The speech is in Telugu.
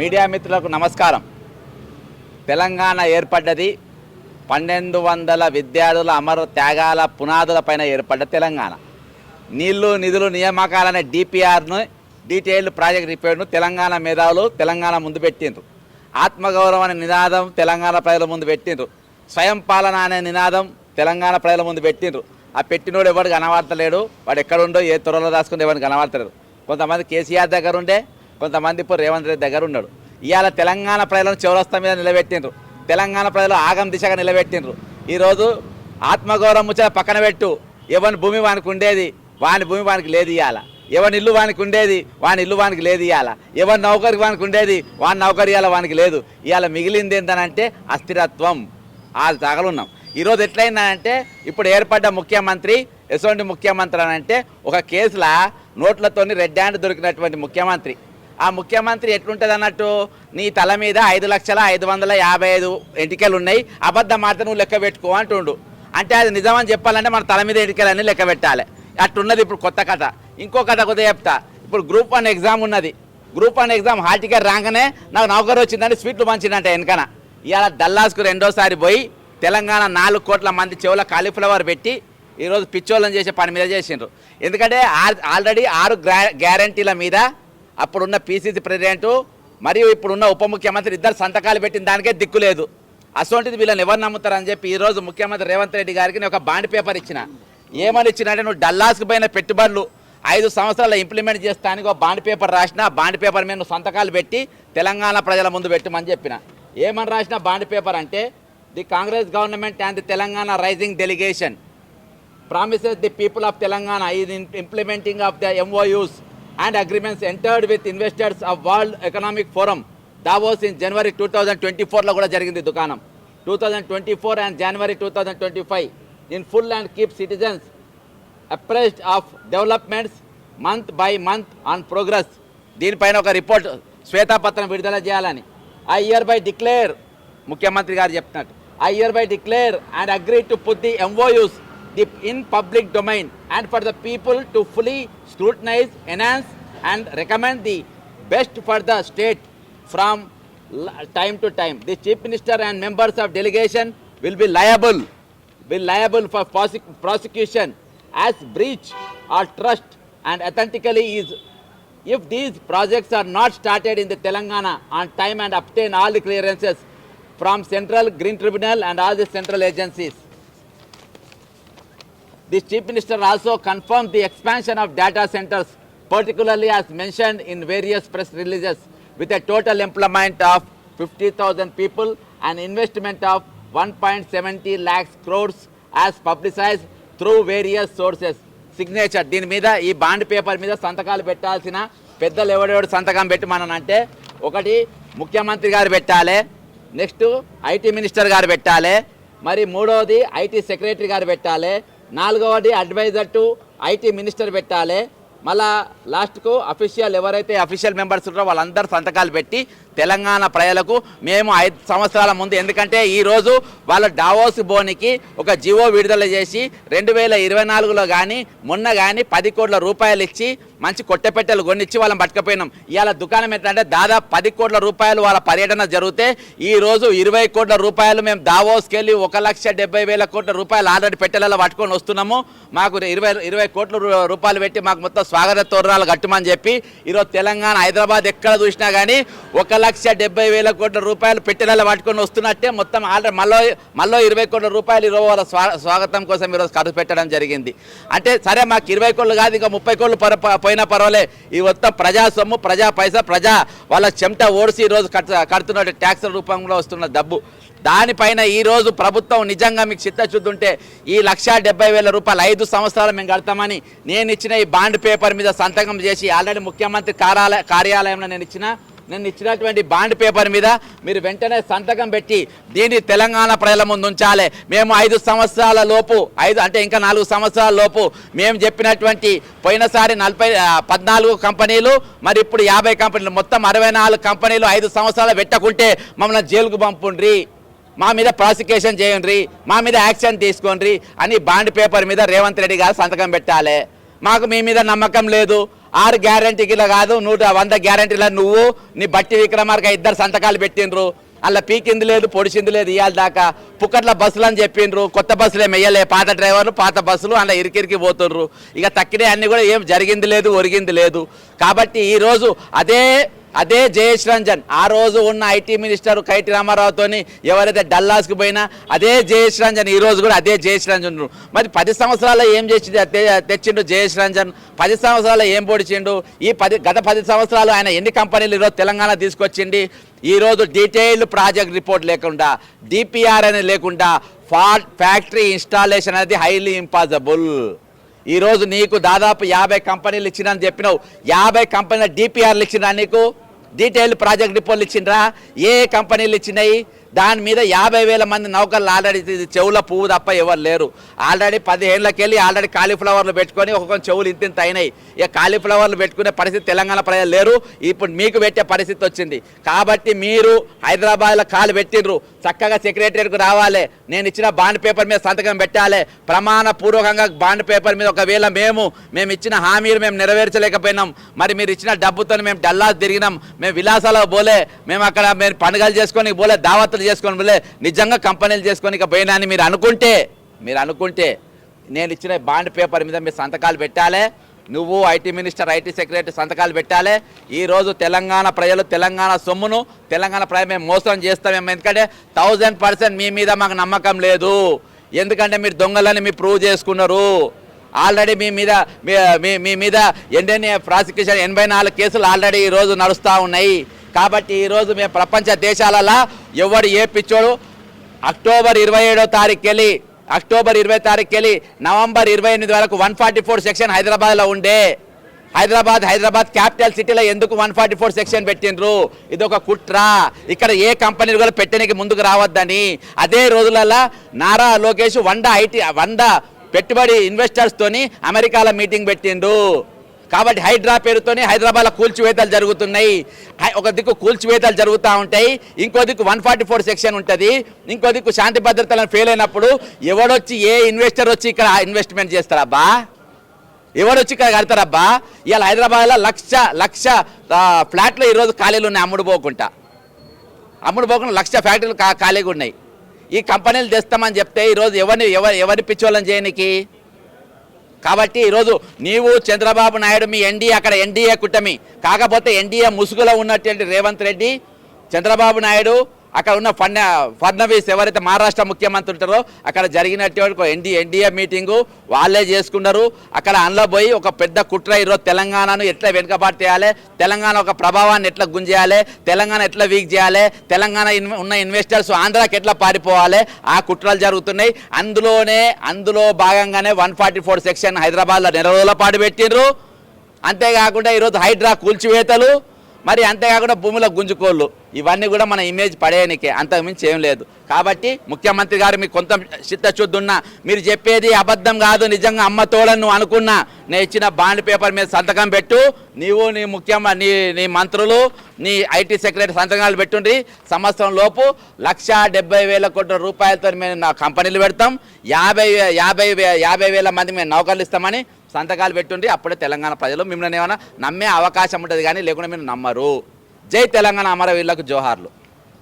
మీడియా మిత్రులకు నమస్కారం. తెలంగాణ ఏర్పడ్డది పన్నెండు వందల విద్యార్థుల అమర త్యాగాల పునాదులపైన ఏర్పడ్డ తెలంగాణ. నీళ్ళు నిధులు నియామకాలనే డిపిఆర్ను డీటెయిల్డ్ ప్రాజెక్ట్ రిపేర్ను తెలంగాణ మేధావులు తెలంగాణ ముందు పెట్టిండ్రు. ఆత్మగౌరవం అనే నినాదం తెలంగాణ ప్రజల ముందు పెట్టిండ్రు. స్వయం పాలన అనే నినాదం తెలంగాణ ప్రజల ముందు పెట్టిండ్రు. ఆ పెట్టినోడు ఎవడు కనబడతలేడు వాడు ఎక్కడుండో ఏ త్వరలో రాసుకుంటే ఎవరిని కనబడతలేడు. కొంతమంది కేసీఆర్ దగ్గర ఉండే కొంతమంది ఇప్పుడు రేవంత్ రెడ్డి దగ్గర ఉన్నాడు. ఇవాళ తెలంగాణ ప్రజలను చౌరస్తా మీద నిలబెట్టిండ్రు. తెలంగాణ ప్రజలు ఆగం దిశగా నిలబెట్టిండ్రు. ఈరోజు ఆత్మగౌరవం ముచ్చట పక్కన పెట్టు. ఎవరి భూమి వానికి ఉండేది వాని భూమి వానికి లేదు ఇవాళ ఎవరి ఇల్లు వానికి ఉండేది వాని ఇల్లు వానికి లేదు ఇవాళ ఎవరి నౌకరి వానికి ఉండేది వాని నౌకరి ఇవాళ వానికి లేదు. ఇవాళ మిగిలింది ఏంటనంటే అస్థిరత్వం. ఆ తగలున్నాం. ఈరోజు ఎట్లయిందంటే ఇప్పుడు ఏర్పడ్డ ముఖ్యమంత్రి ఎటువంటి ముఖ్యమంత్రి అని అంటే ఒక కేసులో నోట్లతోని రెడ్ హ్యాండ్ దొరికినటువంటి ముఖ్యమంత్రి. ఆ ముఖ్యమంత్రి ఎట్లుంటుంది అన్నట్టు నీ తల మీద ఐదు లక్షల ఐదు వందల యాభై ఐదు ఎంటికలు ఉన్నాయి అబద్ధం మాట నువ్వు లెక్క పెట్టుకో అంటుండు. అంటే అది నిజమని చెప్పాలంటే మన తల మీద ఎంటికలన్నీ లెక్క పెట్టాలి. అట్టున్నది ఇప్పుడు కొత్త కథ. ఇంకో కథ కొద్దిగా చెప్తా. ఇప్పుడు గ్రూప్ వన్ ఎగ్జామ్ ఉన్నది. Group one exam hall ticket రాగానే నాకు నౌకరు వచ్చిందంటే స్వీట్లు మంచిదంట వెనకన. ఇవాళ డల్లాస్కు రెండోసారి పోయి తెలంగాణ నాలుగు కోట్ల మంది చెవుల కాలీఫ్లవర్ పెట్టి ఈరోజు పిచ్చోళ్ళని చేసే పని మీద చేసిండ్రు. ఎందుకంటే ఆల్రెడీ ఆరు గ్రా గ్యారంటీల మీద అప్పుడున్న పీసీసీ ప్రెసిడెంట్ మరియు ఇప్పుడున్న ఉప ముఖ్యమంత్రి ఇద్దరు సంతకాలు పెట్టిన దానికే దిక్కు లేదు. అసోంటిది వీళ్ళని ఎవరు నమ్ముతారని చెప్పి ఈరోజు ముఖ్యమంత్రి రేవంత్ రెడ్డి గారికి నేను ఒక బాండ్ పేపర్ ఇచ్చిన. ఏమని ఇచ్చినంటే నువ్వు డల్లాస్కి పోయిన పెట్టుబడులు ఐదు సంవత్సరాలు ఇంప్లిమెంట్ చేస్తానికి ఒక బాండ్ పేపర్ రాసిన బాండ్ పేపర్ మీద నువ్వు సంతకాలు పెట్టి తెలంగాణ ప్రజల ముందు పెట్టమని చెప్పిన. ఏమని రాసిన బాండ్ పేపర్ అంటే the Congress government and the Telangana Rising delegation promises the people of Telangana is implementing of the MOUs and agreements entered with investors of World Economic Forum Davos in January two thousand twenty ఫోర్లో కూడా జరిగింది దుకాణం two thousand twenty four and January two thousand twenty five in full and keep citizens apprised of developments month by month on progress దీనిపైన ఒక రిపోర్ట్ శ్వేతాపత్రం విడుదల చేయాలని ఐ ఇయర్ బై డిక్లేర్ ముఖ్యమంత్రి గారు చెప్తున్నట్టు I year by declare and agree to put the MOUs the in public domain and for the people to fully scrutinize, enhance and recommend the best for the state from time to time. The Chief Minister and members of delegation will be liable, will liable for prosecution as breach of trust and authentically is if these projects are not started in the Telangana on time and obtain all the clearances from Central Green Tribunal and all the central agencies. The chief minister also confirmed the expansion of data centers, particularly as mentioned in various press releases, with a total employment of 50,000 people and investment of 1.70 lakhs crores as publicized through various sources. Signature దీని మీద ఈ బాండ్ పేపర్ మీద సంతకాలు పెట్టాల్సిన పెద్దలు ఎవడెవడు సంతకం పెట్టమనంటే ఒకటి ముఖ్యమంత్రి గారు పెట్టాలి నెక్స్ట్ ఐటీ మినిస్టర్ గారు పెట్టాలి మరి మూడవది ఐటీ సెక్రటరీ గారు పెట్టాలి నాలుగవది అడ్వైజర్ టు ఐటీ మినిస్టర్ పెట్టాలి. మళ్ళా లాస్ట్కు అఫీషియల్ ఎవరైతే అఫీషియల్ మెంబర్స్ ఉంటారో వాళ్ళందరూ సంతకాలు పెట్టి తెలంగాణ ప్రజలకు మేము ఐదు సంవత్సరాల ముందు. ఎందుకంటే ఈరోజు వాళ్ళ డావోస్ బోనికి ఒక జివో విడుదల చేసి రెండు వేల ఇరవై నాలుగులో కానీ మొన్న కానీ పది కోట్ల రూపాయలు ఇచ్చి మంచి కొట్టెపెట్టెలు కొనిచ్చి వాళ్ళని పట్టుకపోయినాం. ఇవాళ దుకాణం ఏంటంటే దాదాపు పది కోట్ల రూపాయలు వాళ్ళ పర్యటన జరిగితే ఈ రోజు ఇరవై కోట్ల రూపాయలు మేము దావోస్కి వెళ్ళి ఒక లక్ష డెబ్బై వేల కోట్ల రూపాయలు ఆల్రెడీ పెట్టెలలో పట్టుకొని వస్తున్నాము. మాకు ఇరవై ఇరవై కోట్ల రూపాయలు పెట్టి మాకు మొత్తం స్వాగత తోరణాలు కట్టమని చెప్పి ఈరోజు తెలంగాణ హైదరాబాద్ ఎక్కడ చూసినా కానీ ఒక లక్ష డెబ్బై వేల కోట్ల రూపాయలు పెట్టినలా పట్టుకొని వస్తున్నట్టే మొత్తం ఆల్రెడీ మళ్ళీ మళ్ళీ ఇరవై కోట్ల రూపాయలు ఈరోజు వాళ్ళ స్వా స్వాగతం కోసం ఈరోజు ఖర్చు పెట్టడం జరిగింది. అంటే సరే మాకు ఇరవై కోట్లు కాదు ఇంకా ముప్పై కోట్లు పర పోయినా పర్వాలే. ఈ మొత్తం ప్రజా సొమ్ము ప్రజా పైసా ప్రజా వాళ్ళ చెమట ఓడిసి ఈరోజు కట్ కడుతున్న ట్యాక్స్ రూపంలో వస్తున్న డబ్బు. దానిపైన ఈ రోజు ప్రభుత్వం నిజంగా మీకు చిత్తశుద్ధి ఉంటే ఈ లక్ష డెబ్బై వేల రూపాయలు ఐదు సంవత్సరాలు మేము కడతామని నేను ఇచ్చిన ఈ బాండ్ పేపర్ మీద సంతకం చేసి ఆల్రెడీ ముఖ్యమంత్రి కార్యాలయ కార్యాలయంలో నేను ఇచ్చిన నేను ఇచ్చినటువంటి బాండ్ పేపర్ మీద మీరు వెంటనే సంతకం పెట్టి దీన్ని తెలంగాణ ప్రజల ముందు ఉంచాలి. మేము ఐదు సంవత్సరాల లోపు ఐదు అంటే ఇంకా నాలుగు సంవత్సరాల లోపు మేము చెప్పినటువంటి పోయినసారి నలభై పద్నాలుగు కంపెనీలు మరి ఇప్పుడు యాభై కంపెనీలు మొత్తం అరవై నాలుగు కంపెనీలు ఐదు సంవత్సరాలు పెట్టకుంటే మమ్మల్ని జైలుకు పంపుండ్రి. మా మీద ప్రాసిక్యూషన్ చేయండి మా మీద యాక్షన్ తీసుకోండి అని బాండ్ పేపర్ మీద రేవంత్ రెడ్డి గారు సంతకం పెట్టాలి. మాకు మీ మీద నమ్మకం లేదు. ఆరు గ్యారంటీకిలా కాదు నూట వంద గ్యారంటీల నువ్వు నీ బట్టి విక్రమార్క ఇద్దరు సంతకాలు పెట్టిండ్రు. అలా పీకింది లేదు పొడిచింది లేదు ఇవాళ దాకా పుక్కట్ల బస్సులు అని చెప్పిండ్రు. కొత్త బస్సులు ఏమి వెయ్యలే పాత డ్రైవర్లు పాత బస్సులు అలా ఇరికిరికి పోతుండ్రు. ఇక తక్కినే అన్ని కూడా ఏం జరిగింది లేదు ఒరిగింది లేదు. కాబట్టి ఈరోజు అదే అదే జయేష్ రంజన్. ఆ రోజు ఉన్న ఐటీ మినిస్టర్ కైటి రామారావుతోని ఎవరైతే డల్లాస్కి పోయినా అదే జయేష్ రంజన్. ఈ రోజు కూడా అదే జయేష్ రంజన్. మరి పది సంవత్సరాల్లో ఏం చేసి తెచ్చిండు జయేష్ రంజన్. పది సంవత్సరాల్లో ఏం పొడిచిండు? ఈ పది గత పది సంవత్సరాలు ఆయన ఎన్ని కంపెనీలు ఈరోజు తెలంగాణ తీసుకొచ్చిండి? ఈరోజు డీటెయిల్డ్ ప్రాజెక్ట్ రిపోర్ట్ లేకుండా డిపిఆర్ అనేది లేకుండా ఫా ఫ్యాక్టరీ ఇన్స్టాలేషన్ అనేది హైలీ ఇంపాసిబుల్. ఈరోజు నీకు దాదాపు యాభై కంపెనీలు ఇచ్చినని చెప్పినావు. యాభై కంపెనీల డిపిఆర్లు ఇచ్చినా నీకు? డీటెయిల్ ప్రాజెక్ట్ రిపోర్ట్లు ఇచ్చిండ్రా? ఏ కంపెనీలు ఇచ్చినాయి? దాని మీద యాభై వేల మంది నౌకర్లు ఆల్రెడీ చెవుల పువ్వు తప్ప ఎవరు లేరు. ఆల్రెడీ పదిహేళ్ళకి వెళ్ళి ఆల్రెడీ కాలీఫ్లవర్లు పెట్టుకొని ఒక్కొక్క చెవులు ఇంతింత అయినాయి. ఇక కాలీఫ్లవర్లు పెట్టుకునే పరిస్థితి తెలంగాణ ప్రజలు లేరు. ఇప్పుడు మీకు పెట్టే పరిస్థితి వచ్చింది. కాబట్టి మీరు హైదరాబాద్లో కాలు పెట్టిండ్రు. చక్కగా సెక్రటరీకి రావాలి. నేను ఇచ్చిన బాండ్ పేపర్ మీద సంతకం పెట్టాలి. ప్రమాణ పూర్వకంగా బాండ్ పేపర్ మీద ఒకవేళ మేము మేము ఇచ్చిన హామీలు మేము నెరవేర్చలేకపోయినాం. మరి మీరు ఇచ్చిన డబ్బుతో మేము డల్లాస్ తిరిగినాం. మేము విలాసాలకు పోలే. మేము అక్కడ మేము పండుగలు చేసుకొని పోలే. దావత్తులు చేసుకొని పోలే నిజంగా కంపెనీలు చేసుకొని ఇక పోయినా అని మీరు అనుకుంటే మీరు అనుకుంటే నేను ఇచ్చిన బాండ్ పేపర్ మీద మీరు సంతకాలు పెట్టాలి. నువ్వు ఐటీ మినిస్టర్ ఐటీ సెక్రటరీ సంతకాలు పెట్టాలి. ఈ రోజు తెలంగాణ ప్రజలు తెలంగాణ సొమ్మును తెలంగాణ ప్రజలు మేము మోసం చేస్తామేమో. ఎందుకంటే థౌజండ్ పర్సెంట్ మీ మీద మాకు నమ్మకం లేదు. ఎందుకంటే మీరు దొంగలని మీరు ప్రూవ్ చేసుకున్నారు. ఆల్రెడీ మీ మీద మీ- మీ మీ మీద ఎన్ఎన్ఏ ప్రాసిక్యూషన్ ఎనభై నాలుగు కేసులు ఆల్రెడీ ఈరోజు నడుస్తూ ఉన్నాయి. కాబట్టి ఈరోజు మేము ప్రపంచ దేశాలలో ఎవడు ఏ పిచ్చోడు? అక్టోబర్ ఇరవై ఏడో తారీఖు వెళ్ళి అక్టోబర్ ఇరవై తారీఖు వెళ్ళి నవంబర్ ఇరవై ఎనిమిది వరకు వన్ ఫార్టీ ఫోర్ సెక్షన్ హైదరాబాద్లో ఉండే. హైదరాబాద్ హైదరాబాద్ క్యాపిటల్ సిటీలో ఎందుకు వన్ ఫార్టీ ఫోర్ సెక్షన్ పెట్టిండ్రు? ఇది ఒక కుట్ర. ఇక్కడ ఏ కంపెనీలు కూడా పెట్టడానికి ముందుకు రావద్దని. అదే రోజులలో నారా లోకేష్ వంద ఐటీ వంద పెట్టుబడి ఇన్వెస్టర్స్తోని అమెరికాలో మీటింగ్ పెట్టిండు కాబట్టి హైడ్రా పేరుతోనే హైదరాబాద్లో కూల్చివేతలు జరుగుతున్నాయి. హై- ఒక దిక్కు కూల్చివేతలు జరుగుతూ ఉంటాయి. ఇంకో దిక్కు వన్ ఫార్టీ ఫోర్ సెక్షన్ ఉంటుంది. ఇంకో దిక్కు శాంతి భద్రతలను ఫెయిల్ అయినప్పుడు ఎవడొచ్చి ఏ ఇన్వెస్టర్ వచ్చి ఇక్కడ ఇన్వెస్ట్మెంట్ చేస్తారబ్బా ఎవడొచ్చి ఇక్కడ కడతారబ్బా ఇవాళ హైదరాబాద్లో లక్ష లక్ష ఫ్లాట్లు ఈరోజు ఖాళీలు ఉన్నాయి అమ్ముడు పోకుండా. అమ్ముడు పోకుండా లక్ష ఫ్యాక్టరీలు ఖాళీగా ఉన్నాయి. ఈ కంపెనీలు తెస్తామని చెప్తే ఈరోజు ఎవరిని ఎవరి ఎవరి పిచ్చోళ్ళని చేయనికి? కాబట్టి ఈరోజు నీవు చంద్రబాబు నాయుడు మీ ఎన్డీఏ అక్కడ ఎన్డీఏ కుట్టమి కాకపోతే ఎన్డీఏ ముసుగులో ఉన్నటువంటి రేవంత్ రెడ్డి చంద్రబాబు నాయుడు అక్కడ ఉన్న ఫడ్ ఫడ్నవీస్ ఎవరైతే మహారాష్ట్ర ముఖ్యమంత్రి ఉంటారో అక్కడ జరిగినటువంటి ఎన్డీ ఎన్డీఏ మీటింగు వాళ్ళే చేసుకున్నారు అక్కడ అందులో పోయి ఒక పెద్ద కుట్ర ఈరోజు తెలంగాణను ఎట్లా వెనుకబాటు చేయాలి తెలంగాణ ఒక ప్రభావాన్ని ఎట్లా గుంజేయాలి తెలంగాణ ఎట్లా వీక్ చేయాలి తెలంగాణ ఉన్న ఇన్వెస్టర్స్ ఆంధ్రాకి ఎట్లా పారిపోవాలి ఆ కుట్రలు జరుగుతున్నాయి. అందులోనే అందులో భాగంగానే వన్ ఫార్టీ ఫోర్ సెక్షన్ హైదరాబాద్లో నెల రోజుల పాటు పెట్టిండ్రు. అంతేకాకుండా ఈరోజు హైడ్రా కూల్చివేతలు మరి అంతేకాకుండా భూమిలో గుంజుకోళ్ళు. ఇవన్నీ కూడా మన ఇమేజ్ పడేయనికే. అంతకుమించి ఏం లేదు. కాబట్టి ముఖ్యమంత్రి గారు మీకు కొంత చిత్తశుద్ధున్నా మీరు చెప్పేది అబద్ధం కాదు నిజంగా అమ్మ తోడని నువ్వు అనుకున్నా నేను ఇచ్చిన బాండ్ పేపర్ మీద సంతకం పెట్టు. నీవు నీ ముఖ్యమ నీ నీ మంత్రులు నీ ఐటీ సెక్రటరీ సంతకాలు పెట్టుండ్రి. సంవత్సరం లోపు లక్ష డెబ్బై వేల కోట్ల రూపాయలతో మేము నా కంపెనీలు పెడతాం. యాభై యాభై యాభై వేల మంది మేము నౌకర్లు ఇస్తామని సంతకాలు పెట్టుండి అప్పుడే తెలంగాణ ప్రజలు మిమ్మల్ని ఏమైనా నమ్మే అవకాశం ఉంటుంది కానీ లేకుండా మీరు నమ్మరు. జై తెలంగాణ అమరవీరులకు జోహార్లు.